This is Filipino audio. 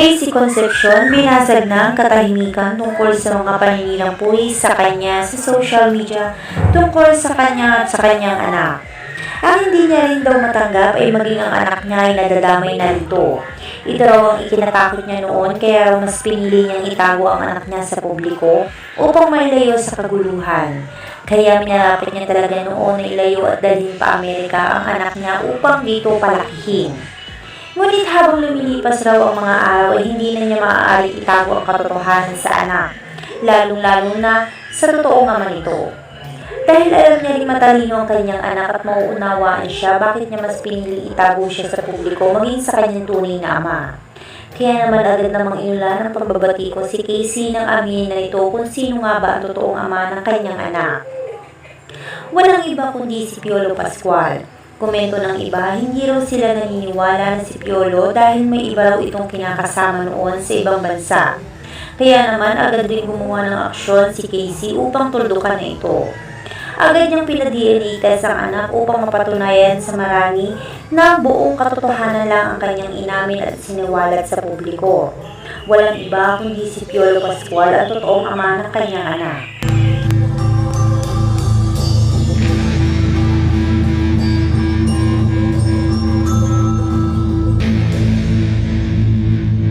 Casey Concepcion, binasag na ang katahimikan tungkol sa mga paninilang puwis sa kanya sa social media tungkol sa kanya at sa kanyang anak. Ang hindi niya rin daw matanggap ay maging ang anak niya ay nadadamay na rito. Ito raw ang ikinatakot niya noon kaya mas pinili niyang itago ang anak niya sa publiko upang mailayo sa kaguluhan. Kaya minalapit niya talaga noon na ilayo at dalhin pa Amerika ang anak niya upang dito palakihin. Ngunit habang lumilipas raw ang mga araw ay hindi na niya maaari itago ang katotohanan sa anak, lalong-lalo na sa totoong ama nito. Dahil alam niya rin matalino ang kanyang anak at mauunawaan siya, bakit niya mas pinili itago siya sa publiko maging sa kanyang tunay na ama. Kaya naman agad namang inulan ng pagbabati ko si Casey nang aminin na ito kung sino nga ba ang totoong ama ng kanyang anak. Walang iba kundi si Piolo Pascual. Komento ng iba, hindi raw sila naniniwala na si Piolo dahil may iba raw itong kinakasama noon sa ibang bansa. Kaya naman agad din gumawa ng aksyon si Casey upang tuldukan na ito. Agad niyang pinag-DNA test ang anak upang mapatunayan sa marami na buong katotohanan lang ang kanyang inamin at siniwalat sa publiko. Walang iba kundi si Piolo Pascual ang totoong ama ng kanyang anak.